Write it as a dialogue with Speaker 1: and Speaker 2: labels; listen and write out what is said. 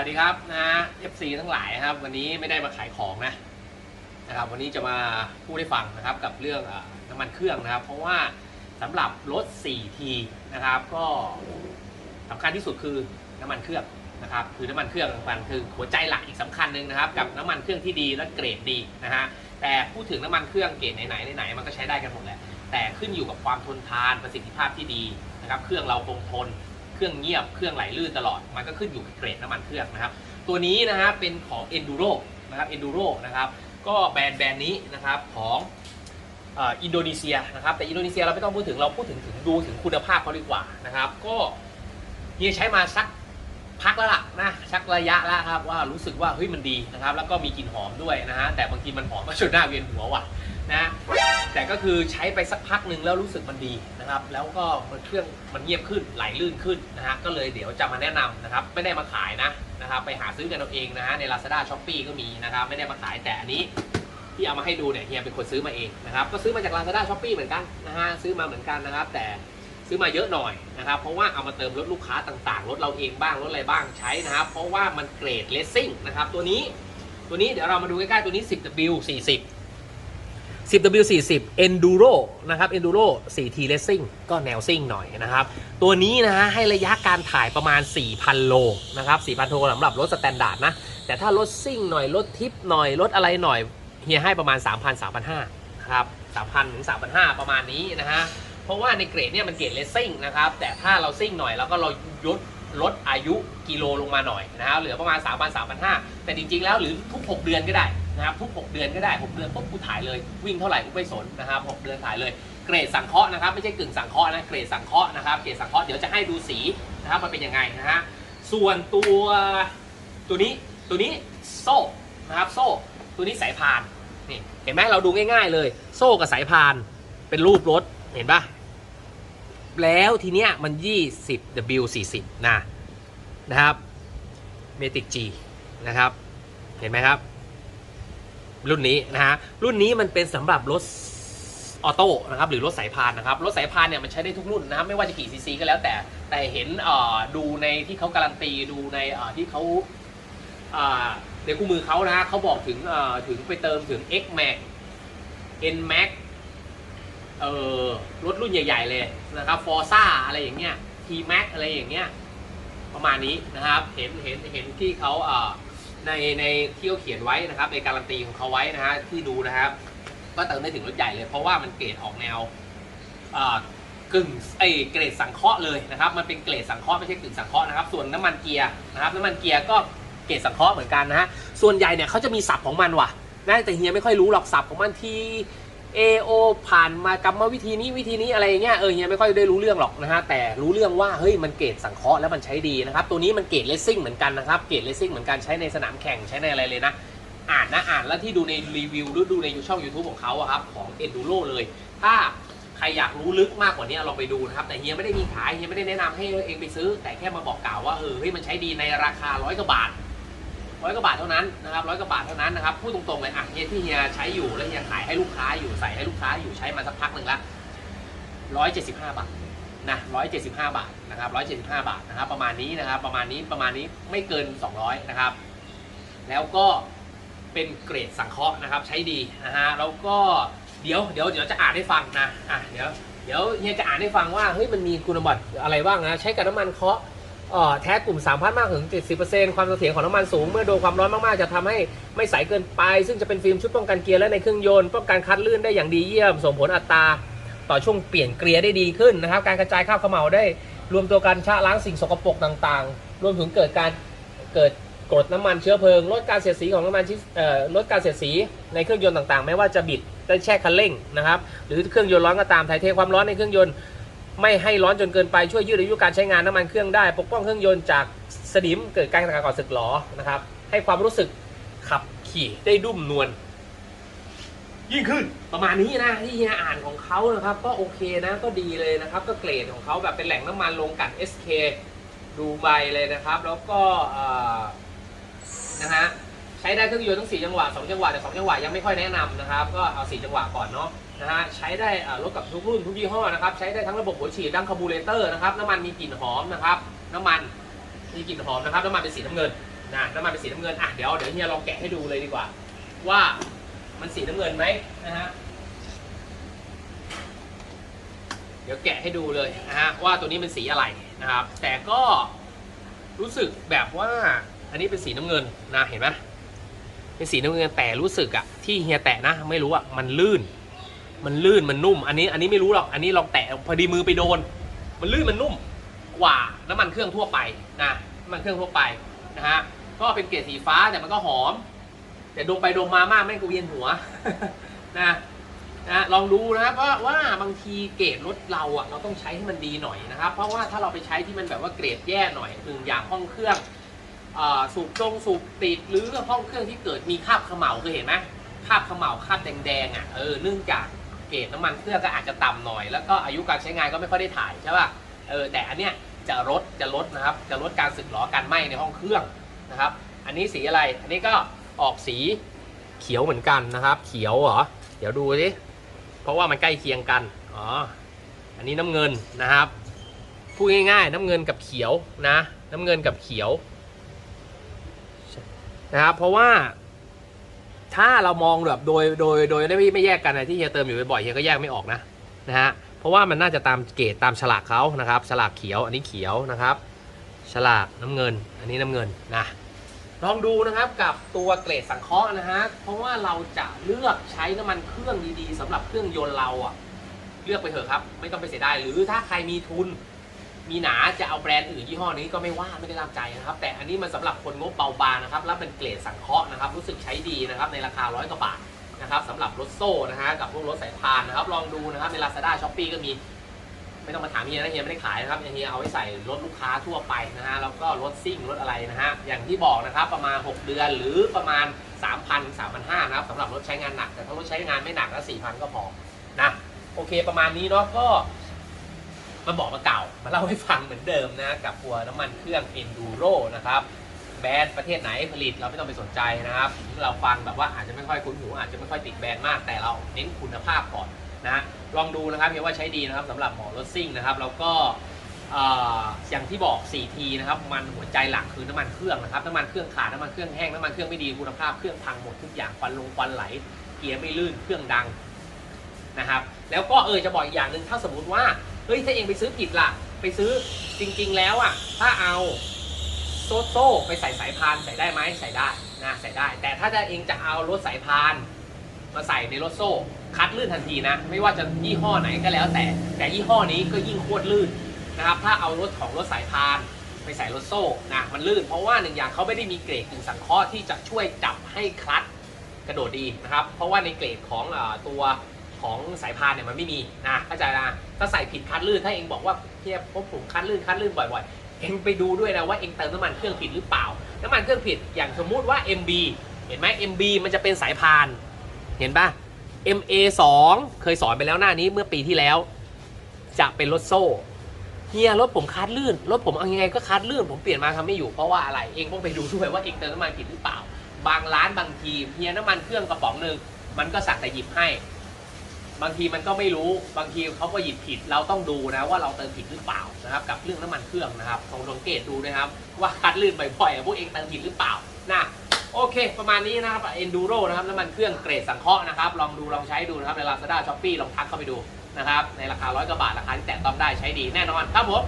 Speaker 1: วัสดีครับนะฮะ FC ทั้งหลายนะครับ วันนี้ไม่ได้มาขายของนะนะครับ วันนี้จะมาพูดให้ฟังนะครับกับเรื่องน้ำมันเครื่องนะครับ เพราะว่าสำหรับรถ 4T นะครับ ก็สำคัญที่สุดคือน้ำมันเครื่องนะครับ คือน้ำมันเครื่องสำคัญคือหัวใจหลักอีกสำคัญหนึ่งนะครับ กับน้ำมันเครื่องที่ดีและเกรดดีนะฮะแต่พูดถึงน้ำมันเครื่องเกรดไหนๆไหนมันก็ใช้ได้กันหมดแหละแต่ขึ้นอยู่กับความทนทานประสิทธิภาพที่ดีนะครับ เครื่องเราคงทน เครื่องเงียบเครื่องไหลลื่นตลอด มันก็ขึ้นอยู่กับเกรดน้ำมันเครื่องนะครับ ตัวนี้นะฮะเป็นของ Enduro นะครับ Enduro นะครับก็แบรนด์แบรนด์นี้นะครับของอินโดนีเซียนะครับแต่อินโดนีเซียเราไม่ต้องพูดถึงเราพูดถึงถึงดูถึงคุณภาพเขาดีกว่านะครับก็เฮียใช้มาสักพักแล้วล่ะนะชักระยะแล้วครับว่ารู้สึกว่าเฮ้ยมันดีนะครับแล้วก็มีกลิ่นหอมด้วยนะฮะแต่บางทีมันหอมมาจนหน้าเวียนหัวว่ะนะ แต่ก็คือใช้ไปสักพักหนึ่งแล้วรู้สึกมันดีนะครับ แล้วก็มันเครื่องมันเงียบขึ้นไหลลื่นขึ้นนะฮะก็เลยเดี๋ยวจะมาแนะนำนะครับ ไม่ได้มาขายนะนะครับ ไปหาซื้อกันเอาเองนะฮะใน Lazada s h o p e e ก็มีนะครับ ไม่ได้มาขายแต่อันนี้ที่เอามาให้ดูเนี่ยเฮียเป็นคนซื้อมาเองนะครับ ก็ซื้อมาจาก Lazada s h o p e e เหมือนกันนะฮะซื้อมาเหมือนกันนะครับ แต่ซื้อมาเยอะหน่อยนะครับเพราะว่าเอามาเติมรถลูกค้าต่างๆรถเราเองบ้างรถอะไรบ้างใช้นะครับ เพราะว่ามันเกรดเลสซิ่งนะครับตัวนี้ตัวนี้เดี๋ยวเรามาดูใกล้ๆตัวนี้ 10W 40 10W40 Enduro นะครับ Enduro 4T Racing ก็แนวซิ่งหน่อยนะครับ ตัวนี้นะฮะให้ระยะการถ่ายประมาณ 4,000 โลนะครับ 4,000 โลสำหรับรถสแตนดาร์ดนะ แต่ถ้ารถซิ่งหน่อย รถทิปหน่อย รถอะไรหน่อยเฮียให้ประมาณ 3,000 3,500นะครับ3,000ถึง3,500 ประมาณนี้นะฮะ เพราะว่าในเกรดเนี่ยมันเกรดเลสซิ่งนะครับ แต่ถ้าเราซิ่งหน่อยแล้วก็เราลด ลดอายุกิโลลงมาหน่อยนะครับเหลือประมาณ 3,000 3,500 แต่จริงๆแล้วหรือทุก 6 เดือนก็ได้นะครับทุก 6 เดือนก็ได้ 6 เดือนปุ๊บกูถ่ายเลยวิ่งเท่าไหร่กูไม่สนนะครับ6เดือนถ่ายเลยเกรดสังเคราะห์นะครับไม่ใช่กึ่งสังเคราะห์นะเกรดสังเคราะห์นะครับเกรดสังเคราะห์เดี๋ยวจะให้ดูสีนะครับมันเป็นยังไงนะฮะส่วนตัวตัวนี้ตัวนี้โซ่นะครับโซ่ตัวนี้สายพานนี่เห็นไหมเราดูง่าย ๆ เลย โซ่กับสายพานเป็นรูปรถเห็นปะ แล้วทีเนี้ยมัน 20 W40 นะนะครับเมติก G นะครับเห็นไหมครับ รุ่นนี้นะฮะรุ่นนี้มันเป็นสำหรับรถออโต้นะครับหรือรถสายพานนะครับรถสายพานเนี่ยมันใช้ได้ทุกรุ่นนะครับไม่ว่าจะกี่ซีซีก็แล้วแต่แต่เห็นดูในที่เขาการันตีดูในที่เขาในคู่มือเขานะฮะเขาบอกถึงถึงไปเติมถึง X Max N Max เออรถรุ่นใหญ่ ๆ เลยนะครับฟอร์ซ่าอะไรอย่างเงี้ยทีแม็กอะไรอย่างเงี้ยประมาณนี้นะครับ เห็นเห็นเห็นที่เขาเอ่อในในที่เขาเขียนไว้นะครับในการันตีของเขาไว้นะฮะที่ดูนะครับ ก็เติมได้ถึงรถใหญ่เลย เพราะว่ามันเกรดออกแนวเอ่อกึ่งไอเกรดสังเคราะห์เลยนะครับ มันเป็นเกรดสังเคราะห์ไม่ใช่กึ่งสังเคราะห์นะครับ ส่วนน้ำมันเกียร์นะครับน้ำมันเกียร์ก็เกรดสังเคราะห์เหมือนกันนะฮะส่วนใหญ่เนี่ยเขาจะมีศัพท์ของมันว่ะนะแต่เฮียไม่ค่อยรู้หรอกศัพท์ของมันที่ AO ผ่านมากรรมวิธีนี้วิธีนี้อะไรเงี้ยเออเฮียไม่ค่อยได้รู้เรื่องหรอกนะฮะแต่รู้เรื่องว่าเฮ้ยมันเกรดสังเคราะห์แล้วมันใช้ดีนะครับตัวนี้มันเกรดเลสซิ่งเหมือนกันนะครับเกรดเลสซิ่งเหมือนกันใช้ในสนามแข่งใช้ในอะไรเลยนะอ่านนะอ่านแล้วที่ดูในรีวิวหรือดูในช่อง YouTube ของเขาอะครับของ Enduro เลย ถ้าใครอยากรู้ลึกมากกว่านี้ลองไปดูนะครับ แต่เฮียไม่ได้มีขายเฮียไม่ได้แนะนำให้เองไปซื้อ แต่แค่มาบอกกล่าวว่าเออเฮ้ยมันใช้ดีในราคาร้อยกว่าบาท ร้อยกว่าบาทเท่านั้นนะครับร้อยกว่าบาทเท่านั้นนะครับพูดตรงๆเลยอะเฮียที่เฮียใช้อยู่แล้วเฮียขายให้ลูกค้าอยู่ใส่ให้ลูกค้าอยู่ใช้มาสักพักหนึ่งละร้อยเจ็ดสิบห้าบาทนะร้อยเจ็ดสิบห้าบาทนะครับร้อยเจ็ดสิบห้าบาทนะครับประมาณนี้นะครับประมาณนี้ประมาณนี้ไม่เกินสองร้อยนะครับแล้วก็เป็นเกรดสังเคราะห์นะครับใช้ดีนะฮะแล้วก็เดี๋ยวเดี๋ยวเดี๋ยวจะอ่านให้ฟังนะอะเดี๋ยวเดี๋ยวเฮียจะอ่านให้ฟังว่าเฮ้ยมันมีคุณสมบัติอะไรบ้างนะใช้กับน้ำมันเคาะ แท้กลุ่ม3พันมากถึง 70%ความเสถียรของน้ำมันสูง เมื่อโดนความร้อนมาก ๆ จะทำให้ไม่ใสเกินไป ซึ่งจะเป็นฟิล์มชุดป้องกันเกียร์และในเครื่องยนต์ป้องกันคัดลื่นได้อย่างดีเยี่ยม ส่งผลอัตราต่อช่วงเปลี่ยนเกียร์ได้ดีขึ้นนะครับ การกระจายคราบเขม่าได้ รวมตัวกันชะล้างสิ่งสกปรกต่าง ๆ รวมถึงเกิดการเกิดกรดน้ำมันเชื้อเพลิงลดการเสียดสีของน้ำมันลดการเสียดสีในเครื่องยนต์ต่าง ๆ ไม่ว่าจะบิดได้แช่คันเร่งนะครับ หรือเครื่องยนต์ร้อนก็ตามถ่ายเทความร้อนในเครื่องยนต์ ไม่ให้ร้อนจนเกินไปช่วยยืดอายุการใช้งานน้ำมันเครื่องได้ ปกป้องเครื่องยนต์จากสนิมเกิดการก่อสึกหรอนะครับให้ความรู้สึกขับขี่ได้ดุ่มนวลยิ่งขึ้นประมาณนี้นะที่เฮียอ่านของเขานะครับ ก็โอเคนะก็ดีเลยนะครับ ก็เกรดของเขาแบบเป็นแหล่งน้ำมันลงกัน SK ดูไบเลยนะครับ แล้วก็นะฮะใช้ได้เครื่องยนต์ทั้ง 4 จังหวะ 2 จังหวะแต่ 2 จังหวะยังไม่ค่อยแนะนำนะครับ ก็เอา 4 จังหวะก่อนเนาะ นะฮะใช้ได้รถกับทุกรุ่นทุกยี่ห้อนะครับใช้ได้ทั้งระบบหัวฉีดดั้งคาร์บูเรเตอร์นะครับน้ำมันมีกลิ่นหอมนะครับ น้ำมันมีกลิ่นหอมนะครับน้ำมันเป็นสีน้ำเงินนะน้ำมันเป็นสีน้ำเงินอะเดี๋ยวเดี๋ยวเฮียลองแกะให้ดูเลยดีกว่า ว่ามันสีน้ำเงินไหมนะฮะเดี๋ยวแกะให้ดูเลยนะฮะว่าตัวนี้เป็นสีอะไรนะครับ แต่ก็รู้สึกแบบว่าอันนี้เป็นสีน้ำเงินนะเห็นไหมเป็นสีน้ำเงินแต่รู้สึกอะที่เฮียแตะนะ ไม่รู้อะมันลื่น มันลื่นมันนุ่ม อันนี้อันนี้ไม่รู้หรอกอันนี้ลองแตะพอดีมือไปโดน มันลื่นมันนุ่มกว่าน้ำมันเครื่องทั่วไปนะน้ำมันเครื่องทั่วไปนะฮะก็เป็นเกรดสีฟ้าแต่มันก็หอม แต่ดมไปดมมามากแม่งก็เวียนหัวนะนะลองดูนะครับว่าว่าบางทีเกรดรถเราอะเราต้องใช้ให้มันดีหน่อยนะครับ เพราะว่าถ้าเราไปใช้ที่มันแบบว่าเกรดแย่หน่อยหนึ่งอย่างห้องเครื่องอสูบตรงสูบติดหรือห้องเครื่องที่เกิดมีคราบเขม่าเคยเห็นไหมคราบเขม่าคราบแดงๆอะเออเนื่องจาก เกรดน้ำมันเครื่องก็อาจจะต่ำหน่อย แล้วก็อายุการใช้งานก็ไม่ค่อยได้ถ่ายใช่ป่ะเออแต่อันเนี้ยจะลดจะลดนะครับ จะลดการสึกหรอการไหม้ในห้องเครื่องนะครับ อันนี้สีอะไรอันนี้ก็ออกสีเขียวเหมือนกันนะครับ เขียวเหรอเดี๋ยวดูสิเพราะว่ามันใกล้เคียงกันอ๋ออันนี้น้ำเงินนะครับพูดง่ายๆ น้ำเงินกับเขียวนะ น้ำเงินกับเขียวนะครับ เพราะว่า ถ้าเรามองแบบโดยโดยโดยไม่ไม่แยกกันนะที่เฮียเติมอยู่บ่อยๆเฮียก็แยกไม่ออกนะนะฮะเพราะว่ามันน่าจะตามเกรดตามฉลากเขานะครับฉลากเขียวอันนี้เขียวนะครับ ฉลากน้ำเงิน อันนี้น้ำเงินนะลองดูนะครับกับตัวเกรดสังเคราะห์นะฮะเพราะว่าเราจะเลือกใช้น้ำมันเครื่องดีๆสำหรับเครื่องยนต์เราอะเลือกไปเถอะครับ ไม่ต้องไปเสียดายหรือถ้าใครมีทุน มีหนาจะเอาแบรนด์อื่นยี่ห้อนี้ก็ไม่ว่าไม่ได้ตามใจนะครับ แต่อันนี้มันสำหรับคนงบเบาบางนะครับแล้วเป็นเกรดสังเคราะห์นะครับรู้สึกใช้ดีนะครับในราคาร้อยกว่าบาทนะครับสำหรับรถโซ่นะฮะกับพวกรถสายพานนะครับลองดูนะครับใน Lazada s h o p e e ก็มีไม่ต้องมาถามเฮียนะเฮียไม่ได้ขายนะครับเฮียเอาไว้ใส่รถลูกค้าทั่วไปนะฮะแล้วก็รถซิ่งรถอะไรนะฮะอย่างที่บอกนะครับประมาณ 6 เดือนหรือประมาณ 3,000 3,500นะครับสำหรับรถใช้งานหนัก แต่ถ้ารถใช้งานไม่หนักก็4,000 ก็พอนะโอเคประมาณนี้เนาะก็ มาบอกมาเก่า มาเล่าให้ฟังเหมือนเดิมนะกับตัวน้ำมันเครื่อง Enduro นะครับแบรนด์ประเทศไหนผลิตเราไม่ต้องไปสนใจนะครับ เราฟังแบบว่าอาจจะไม่ค่อยคุ้นหูอาจจะไม่ค่อยติดแบรนด์มากแต่เราเน้นคุณภาพก่อนนะลองดูนะครับเพียงว่าใช้ดีนะครับสำหรับหมอรถซิ่งนะครับแล้วก็เอ่ออย่างที่บอก 4T นะครับมันหัวใจหลักคือน้ำมันเครื่องนะครับน้ำมันเครื่องขาดน้ำมันเครื่องแห้งน้ำมันเครื่องไม่ดีคุณภาพเครื่องพังหมดทุกอย่างควันลงควันไหล เกียร์ไม่ลื่นเครื่องดังนะครับแล้วก็เออจะบอกอีกอย่างหนึ่งถ้าสมมุติว่า เฮ้ยถ้าเองไปซื้อผิดล่ะ ไปซื้อจริง ๆ แล้วอะ ถ้าเอาโซ่โซ่ไปใส่สายพานใส่ได้ไหมใส่ได้นะใส่ได้ แต่ถ้าจะเองจะเอารถสายพานมาใส่ในรถโซ่คัดลื่นทันทีนะ ไม่ว่าจะยี่ห้อไหนก็แล้วแต่ แต่ยี่ห้อนี้ก็ยิ่งโคตรลื่นนะครับ ถ้าเอารถของรถสายพานไปใส่รถโซ่นะมันลื่น เพราะว่าหนึ่งอย่างเขาไม่ได้มีเกรดกึ่งสังเคราะห์ที่จะช่วยจับให้คลัตช์กระโดดดีนะครับ เพราะว่าในเกรดของอตัว ของสายพานเนี่ยมันไม่มีนะเข้าใจนะถ้าใส่ผิดคัดลื่นถ้าเองบอกว่าเทียบพบผมคัดลื่นคัดลื่นบ่อยๆ เองไปดูด้วยนะว่าเองเติมน้ำมันเครื่องผิดหรือเปล่า น้ำมันเครื่องผิดอย่างสมมุติว่า MB เห็นไหม MB มันจะเป็นสายพาน เห็นปะ MA 2เคยสอนไปแล้วหน้านี้เมื่อปีที่แล้ว จะเป็นรถโซ่เฮียรถผมคัดลื่นรถผมเอายังไงก็คัดลื่นผมเปลี่ยนมาทำไม่อยู่เพราะว่าอะไรเองต้องไปดูด้วยว่าเองเติมน้ำมันผิดหรือเปล่า บางร้านบางทีเฮียน้ำมันเครื่องกระป๋องหนึ่งมันก็สักแต่หยิบให้ บางทีมันก็ไม่รู้บางทีเขาก็หยิบผิด เราต้องดูนะว่าเราเติมผิดหรือเปล่านะครับ กับเรื่องน้ำมันเครื่องนะครับลองสังเกตดูนะครับ ว่าคัดลื่นบ่อยๆพวกเองเติมผิดหรือเปล่านะโอเค ประมาณนี้นะครับ Enduro นะครับน้ำมันเครื่องเกรดสังเคราะห์นะครับ ลองดูลองใช้ดูนะครับใน Lazada Shopee ลองทักเข้าไปดูนะครับในราคาร้อยกว่าบาทราคาที่แตะต้องได้ใช้ดีแน่นอนครับผม